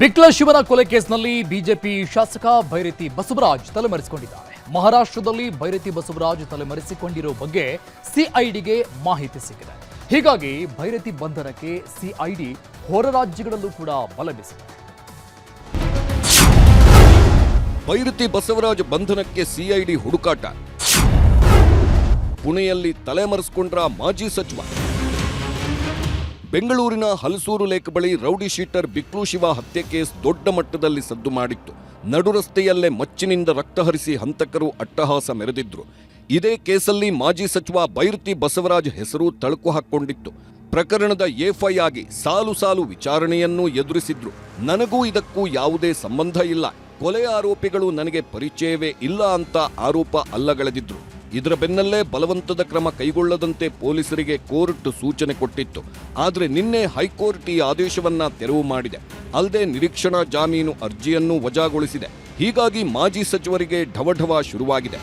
ಬಿಕ್ಲ ಶಿವನ ಕೊಲೆ ಕೇಸ್ನಲ್ಲಿ ಬಿಜೆಪಿ ಶಾಸಕ ಭೈರತಿ ಬಸವರಾಜ್ ತಲೆಮರೆಸಿಕೊಂಡಿದ್ದಾರೆ. ಮಹಾರಾಷ್ಟ್ರದಲ್ಲಿ ಭೈರತಿ ಬಸವರಾಜ್ ತಲೆಮರೆಸಿಕೊಂಡಿರೋ ಬಗ್ಗೆ ಸಿಐಡಿಗೆ ಮಾಹಿತಿ ಸಿಕ್ಕಿದೆ. ಹೀಗಾಗಿ ಭೈರತಿ ಬಂಧನಕ್ಕೆ ಸಿಐಡಿ ಹೊರ ರಾಜ್ಯಗಳಲ್ಲೂ ಕೂಡ ಬಲ ಭೈರತಿ ಬಸವರಾಜ್ ಬಂಧನಕ್ಕೆ ಸಿಐಡಿ ಹುಡುಕಾಟ. ಪುಣೆಯಲ್ಲಿ ತಲೆಮರೆಸಿಕೊಂಡ್ರ ಮಾಜಿ ಸಚಿವ. ಬೆಂಗಳೂರಿನ ಹಲಸೂರು ಲೇಕ್ ಬಳಿ ರೌಡಿ ಶೀಟರ್ ಬಿಕ್ಲು ಶಿವ ಹತ್ಯೆ ಕೇಸ್ ದೊಡ್ಡ ಮಟ್ಟದಲ್ಲಿ ಸದ್ದು ಮಾಡಿತ್ತು. ನಡುರಸ್ತೆಯಲ್ಲೇ ಮಚ್ಚಿನಿಂದ ರಕ್ತ ಹರಿಸಿ ಹಂತಕರು ಅಟ್ಟಹಾಸ ಮೆರೆದಿದ್ರು. ಇದೇ ಕೇಸಲ್ಲಿ ಮಾಜಿ ಸಚಿವ ಬೈರತಿ ಬಸವರಾಜ್ ಹೆಸರು ತಳುಕು ಹಾಕೊಂಡಿತ್ತು ಪ್ರಕರಣದ ಎಫ್ಐ ಆಗಿ ಸಾಲು ಸಾಲು ವಿಚಾರಣೆಯನ್ನೂ ಎದುರಿಸಿದ್ರು. ನನಗೂ ಇದಕ್ಕೂ ಯಾವುದೇ ಸಂಬಂಧ ಇಲ್ಲ. ಕೊಲೆ ಆರೋಪಿಗಳು ನನಗೆ ಪರಿಚಯವೇ ಇಲ್ಲ ಅಂತ ಆರೋಪ ಅಲ್ಲಗಳೆದಿದ್ರು. ಇದರ ಬೆನ್ನಲ್ಲೇ ಬಲವಂತದ ಕ್ರಮ ಕೈಗೊಳ್ಳದಂತೆ ಪೊಲೀಸರಿಗೆ ಕೋರ್ಟ್ ಸೂಚನೆ ಕೊಟ್ಟಿತ್ತು. ಆದರೆ ನಿನ್ನೆ ಹೈಕೋರ್ಟ್ ಈ ಆದೇಶವನ್ನ ತೆರವು ಮಾಡಿದೆ. ಅಲ್ಲದೆ ನಿರೀಕ್ಷಣಾ ಜಾಮೀನು ಅರ್ಜಿಯನ್ನು ವಜಾಗೊಳಿಸಿದೆ. ಹೀಗಾಗಿ ಮಾಜಿ ಸಚಿವರಿಗೆ ಢವಢವ ಶುರುವಾಗಿದೆ.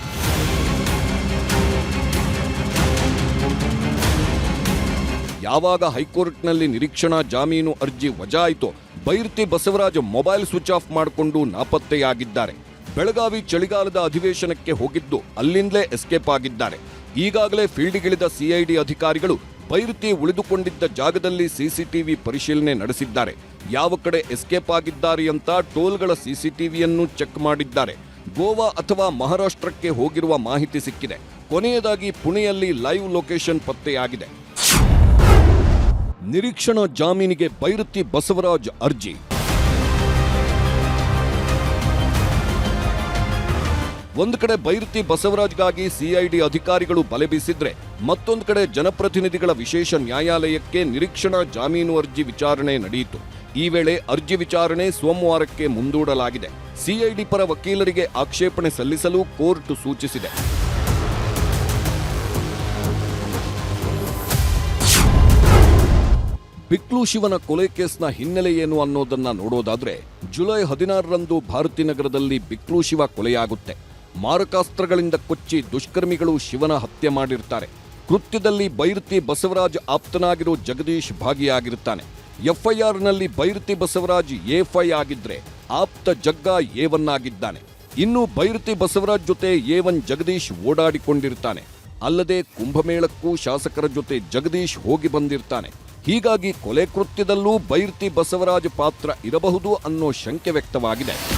ಯಾವಾಗ ಹೈಕೋರ್ಟ್ನಲ್ಲಿ ನಿರೀಕ್ಷಣಾ ಜಾಮೀನು ಅರ್ಜಿ ವಜಾ ಆಯಿತೋ Byrathi Basavaraj mobile switch off ಮಾಡಿಕೊಂಡು ನಾಪತ್ತೆಯಾಗಿದ್ದಾರೆ. ಬೆಳಗಾವಿ ಚಳಿಗಾಲದ ಅಧಿವೇಶನಕ್ಕೆ ಹೋಗಿದ್ದು ಅಲ್ಲಿಂದಲೇ ಎಸ್ಕೇಪ್ ಆಗಿದ್ದಾರೆ. ಈಗಾಗಲೇ ಫೀಲ್ಡ್ಗಿಳಿದ ಸಿಐಡಿ ಅಧಿಕಾರಿಗಳು ಪೈರುತಿ ಉಳಿದುಕೊಂಡಿದ್ದ ಜಾಗದಲ್ಲಿ ಸಿಸಿಟಿವಿ ಪರಿಶೀಲನೆ ನಡೆಸಿದ್ದಾರೆ. ಯಾವ ಕಡೆ ಎಸ್ಕೇಪ್ ಆಗಿದ್ದಾರೆ ಅಂತ ಟೋಲ್ಗಳ ಸಿಸಿಟಿವಿಯನ್ನು ಚೆಕ್ ಮಾಡಿದ್ದಾರೆ. ಗೋವಾ ಅಥವಾ ಮಹಾರಾಷ್ಟ್ರಕ್ಕೆ ಹೋಗಿರುವ ಮಾಹಿತಿ ಸಿಕ್ಕಿದೆ. ಕೊನೆಯದಾಗಿ ಪುಣೆಯಲ್ಲಿ ಲೈವ್ ಲೊಕೇಶನ್ ಪತ್ತೆಯಾಗಿದೆ. ನಿರೀಕ್ಷಣಾ ಜಾಮೀನಿಗೆ ಬೈರುತಿ ಬಸವರಾಜ್ ಅರ್ಜಿ. ಒಂದು ಕಡೆ ಬೈರತಿ ಬಸವರಾಜ್ಗಾಗಿ ಸಿಐಡಿ ಅಧಿಕಾರಿಗಳು ಬಲೆ ಬೀಸಿದ್ರೆ ಮತ್ತೊಂದು ಕಡೆ ಜನಪ್ರತಿನಿಧಿಗಳ ವಿಶೇಷ ನ್ಯಾಯಾಲಯಕ್ಕೆ ನಿರೀಕ್ಷಣಾ ಜಾಮೀನು ಅರ್ಜಿ ವಿಚಾರಣೆ ನಡೆಯಿತು. ಈ ವೇಳೆ ಅರ್ಜಿ ವಿಚಾರಣೆ ಸೋಮವಾರಕ್ಕೆ ಮುಂದೂಡಲಾಗಿದೆ. ಸಿಐಡಿ ಪರ ವಕೀಲರಿಗೆ ಆಕ್ಷೇಪಣೆ ಸಲ್ಲಿಸಲು ಕೋರ್ಟ್ ಸೂಚಿಸಿದೆ. ಬಿಕ್ಲು ಶಿವನ ಕೊಲೆ ಕೇಸ್ನ ಹಿನ್ನೆಲೆ ಏನು ಅನ್ನೋದನ್ನ ನೋಡೋದಾದ್ರೆ ಜುಲೈ ಹದಿನಾರರಂದು ಭಾರತೀನಗರದಲ್ಲಿ ಬಿಕ್ಲು ಶಿವ ಕೊಲೆಯಾಗುತ್ತೆ. ಮಾರಕಾಸ್ತ್ರಗಳಿಂದ ಕೊಚ್ಚಿ ದುಷ್ಕರ್ಮಿಗಳು ಶಿವನ ಹತ್ಯೆ ಮಾಡಿರ್ತಾರೆ. ಕೃತ್ಯದಲ್ಲಿ ಬೈರತಿ ಬಸವರಾಜ್ ಆಪ್ತನಾಗಿರೋ ಜಗದೀಶ್ ಭಾಗಿಯಾಗಿರ್ತಾನೆ ಎಫ್ಐಆರ್ನಲ್ಲಿ ಬೈರತಿ ಬಸವರಾಜ್ ಎಫ್ಐ ಆಗಿದ್ರೆ ಆಪ್ತ ಜಗ್ಗ ಆಗಿದ್ದಾನೆ ಇನ್ನು ಬೈರತಿ ಬಸವರಾಜ್ ಜೊತೆ ಏವನ್ ಜಗದೀಶ್ ಓಡಾಡಿಕೊಂಡಿರ್ತಾನೆ. ಅಲ್ಲದೆ ಕುಂಭಮೇಳಕ್ಕೂ ಶಾಸಕರ ಜೊತೆ ಜಗದೀಶ್ ಹೋಗಿ ಬಂದಿರ್ತಾನೆ. ಹೀಗಾಗಿ ಕೊಲೆ ಕೃತ್ಯದಲ್ಲೂ ಬೈರ್ತಿ ಬಸವರಾಜ್ ಪಾತ್ರ ಇರಬಹುದು ಅನ್ನೋ ಶಂಕೆ ವ್ಯಕ್ತವಾಗಿದೆ.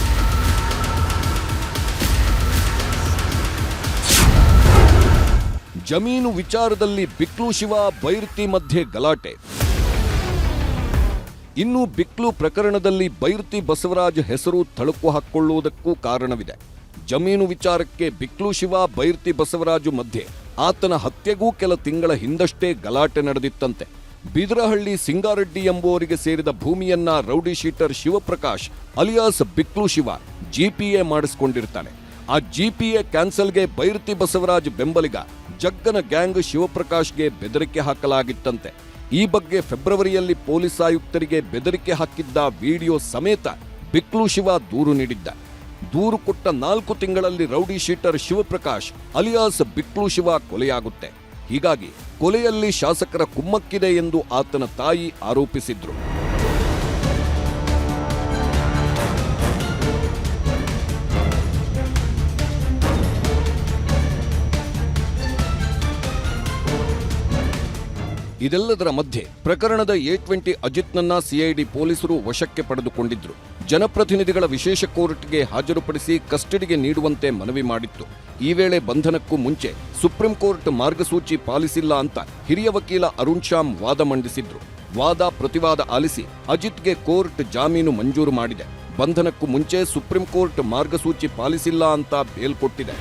ಜಮೀನು ವಿಚಾರದಲ್ಲಿ ಬಿಕ್ಲು ಶಿವ, ಬೈರ್ತಿ ಮಧ್ಯೆ ಗಲಾಟೆ. ಇನ್ನು ಬಿಕ್ಲು ಪ್ರಕರಣದಲ್ಲಿ ಬೈರ್ತಿ ಬಸವರಾಜ್ ಹೆಸರು ತಳುಕು ಹಾಕಿಕೊಳ್ಳುವುದಕ್ಕೂ ಕಾರಣವಿದೆ. ಜಮೀನು ವಿಚಾರಕ್ಕೆ ಬಿಕ್ಲು ಶಿವ, ಬೈರ್ತಿ ಬಸವರಾಜು ಮಧ್ಯೆ ಆತನ ಹತ್ಯೆಗೂ ಕೆಲ ತಿಂಗಳ ಹಿಂದಷ್ಟೇ ಗಲಾಟೆ ನಡೆದಿತ್ತಂತೆ. ಬಿದ್ರಹಳ್ಳಿ ಸಿಂಗಾರೆಡ್ಡಿ ಎಂಬುವರಿಗೆ ಸೇರಿದ ಭೂಮಿಯನ್ನ rowdy sheeter Shivaprakash, alias Biklu Shiva, GPA ಮಾಡಿಸಿಕೊಂಡಿರ್ತಾನೆ. ಆ ಜಿಪಿಎ ಕ್ಯಾನ್ಸಲ್ಗೆ ಬೈರತಿ ಬಸವರಾಜ್ ಬೆಂಬಲಿಗ ಜಗ್ಗನ ಗ್ಯಾಂಗ್ ಶಿವಪ್ರಕಾಶ್ಗೆ ಬೆದರಿಕೆ ಹಾಕಲಾಗಿತ್ತಂತೆ. ಈ ಬಗ್ಗೆ ಫೆಬ್ರವರಿಯಲ್ಲಿ ಪೊಲೀಸ್ ಆಯುಕ್ತರಿಗೆ ಬೆದರಿಕೆ ಹಾಕಿದ್ದ ವಿಡಿಯೋ ಸಮೇತ ಬಿಕ್ಲು ಶಿವ ದೂರು ನೀಡಿದ್ದ. ದೂರು ಕೊಟ್ಟ ನಾಲ್ಕು ತಿಂಗಳಲ್ಲಿ rowdy sheeter Shivaprakash alias Biklu Shiva ಕೊಲೆಯಾಗುತ್ತೆ. ಹೀಗಾಗಿ ಕೊಲೆಯಲ್ಲಿ ಶಾಸಕರ ಕುಮ್ಮಕ್ಕಿದೆ ಎಂದು ಆತನ ತಾಯಿ ಆರೋಪಿಸಿದ್ರು. ಇದೆಲ್ಲದರ ಮಧ್ಯೆ ಪ್ರಕರಣದ ಎ ಟ್ವೆಂಟಿ ಅಜಿತ್ನನ್ನ ಸಿಐಡಿ ಪೊಲೀಸರು ವಶಕ್ಕೆ ಪಡೆದುಕೊಂಡಿದ್ರು. ಜನಪ್ರತಿನಿಧಿಗಳ ವಿಶೇಷ ಕೋರ್ಟ್ಗೆ ಹಾಜರುಪಡಿಸಿ ಕಸ್ಟಡಿಗೆ ನೀಡುವಂತೆ ಮನವಿ ಮಾಡಿತ್ತು. ಈ ವೇಳೆ ಬಂಧನಕ್ಕೂ ಮುಂಚೆ ಸುಪ್ರೀಂ ಕೋರ್ಟ್ ಮಾರ್ಗಸೂಚಿ ಪಾಲಿಸಿಲ್ಲ ಅಂತ ಹಿರಿಯ ವಕೀಲ ಅರುಣ್ ಶ್ಯಾಮ್ ವಾದ ಮಂಡಿಸಿದ್ರು. ವಾದ ಪ್ರತಿವಾದ ಆಲಿಸಿ ಅಜಿತ್ಗೆ ಕೋರ್ಟ್ ಜಾಮೀನು ಮಂಜೂರು ಮಾಡಿದೆ. ಬಂಧನಕ್ಕೂ ಮುಂಚೆ ಸುಪ್ರೀಂ ಕೋರ್ಟ್ ಮಾರ್ಗಸೂಚಿ ಪಾಲಿಸಿಲ್ಲ ಅಂತ ಬೇಲ್ ಕೊಟ್ಟಿದೆ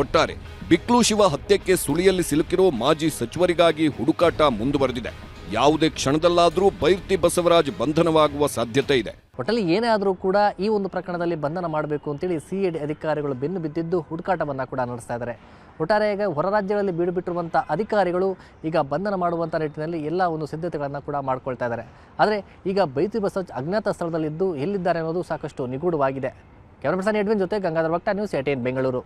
ಒಟ್ಟಾರೆ ಬಿಕ್ಲು ಶಿವ ಹತ್ಯೆಕ್ಕೆ ಸುಳಿಯಲ್ಲಿ ಸಿಲುಕಿರೋ ಮಾಜಿ ಸಚಿವರಿಗಾಗಿ ಹುಡುಕಾಟ ಮುಂದುವರೆದಿದೆ. ಯಾವುದೇ ಕ್ಷಣದಲ್ಲಾದರೂ ಬೈರ್ತಿ ಬಸವರಾಜ್ ಬಂಧನವಾಗುವ ಸಾಧ್ಯತೆ ಇದೆ. ಒಟ್ಟಲ್ಲಿ ಏನೇ ಆದರೂ ಕೂಡ ಈ ಒಂದು ಪ್ರಕರಣದಲ್ಲಿ ಬಂಧನ ಮಾಡಬೇಕು ಅಂತೇಳಿ ಸಿ ಐ ಡಿ ಅಧಿಕಾರಿಗಳು ಬೆನ್ನು ಬಿದ್ದಿದ್ದು ಹುಡುಕಾಟವನ್ನು ಕೂಡ ನಡೆಸ್ತಾ ಇದ್ದಾರೆ. ಒಟ್ಟಾರೆ ಈಗ ಹೊರ ರಾಜ್ಯಗಳಲ್ಲಿ ಬೀಡುಬಿಟ್ಟಿರುವಂಥ ಅಧಿಕಾರಿಗಳು ಈಗ ಬಂಧನ ಮಾಡುವಂಥ ನಿಟ್ಟಿನಲ್ಲಿ ಎಲ್ಲ ಒಂದು ಸಿದ್ಧತೆಗಳನ್ನು ಕೂಡ ಮಾಡ್ಕೊಳ್ತಾ ಇದ್ದಾರೆ. ಆದರೆ ಈಗ ಬೈತಿ ಬಸವರಾಜ್ ಅಜ್ಞಾತ ಸ್ಥಳದಲ್ಲಿದ್ದು ಎಲ್ಲಿದ್ದಾರೆ ಅನ್ನೋದು ಸಾಕಷ್ಟು ನಿಗೂಢವಾಗಿದೆ. ಕ್ಯಾಮ್ರಾ ಪರ್ಸನ್ ಎಡ್ವಿನ್ ಜೊತೆ ಗಂಗಾಧರ ಭಕ್ತ ನ್ಯೂಸ್ ಏಟೀನ್ ಬೆಂಗಳೂರು.